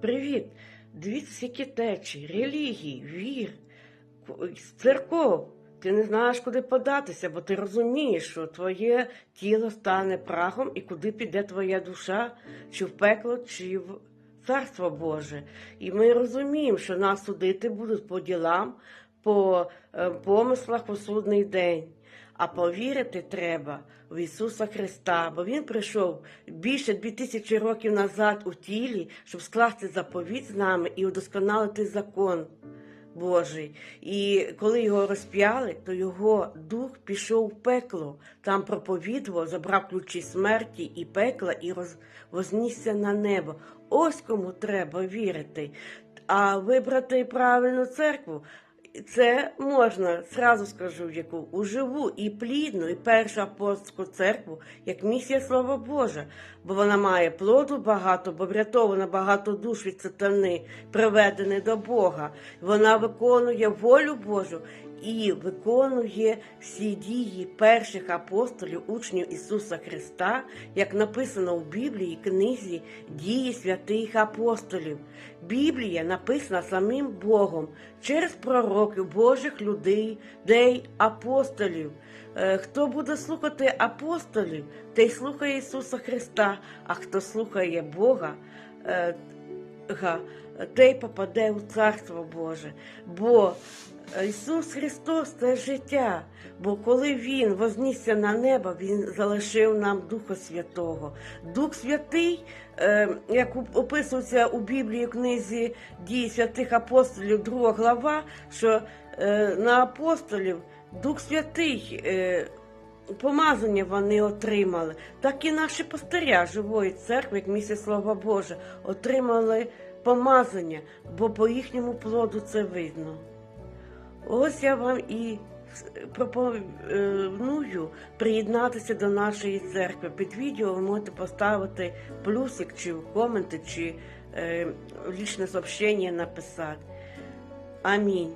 Привіт! Дивіться, скільки течій, релігій, вір, церков. Ти не знаєш, куди податися, бо ти розумієш, що твоє тіло стане прахом і куди піде твоя душа, чи в пекло, чи в царство Боже. І ми розуміємо, що нас судити будуть по ділам, по е, помислах по судний день. А повірити треба в Ісуса Христа, бо Він прийшов більше дві тисячі років назад у тілі, щоб скласти заповідь з нами і удосконалити закон Божий. І коли його розп'яли, то його дух пішов в пекло, там проповідував, забрав ключі смерті і пекла і роз... на небо. Ось кому треба вірити. А вибрати правильну церкву. Це можна, зразу скажу, яку у живу і плідну, і першу апостольську церкву, як місія Слова Божа, бо вона має плоду багато, бо врятована багато душ від сатани, приведене до Бога. Вона виконує волю Божу і виконує всі дії перших апостолів, учнів Ісуса Христа, як написано в Біблії, книзі дії святих апостолів. Біблія написана самим Богом через пророків, Божих людей, людей, апостолів. Е, Хто буде слухати апостолів, той слухає Ісуса Христа, а хто слухає Бога, е, той попаде у Царство Боже. Бо Ісус Христос це життя. Бо коли Він вознісся на небо, Він залишив нам Духа Святого. Дух Святий, е, як описується у Біблії книзі дій святих апостолів, 2 глава, що е, на апостолів Дух Святий. Е, Помазання вони отримали, так і наші пастиря живої церкви, як місія Слова Божа, отримали помазання, бо по їхньому плоду це видно. Ось я вам і пропоную приєднатися до нашої церкви. Під відео ви можете поставити плюсик чи коменти, чи е, лічне сообщення написати. Амінь.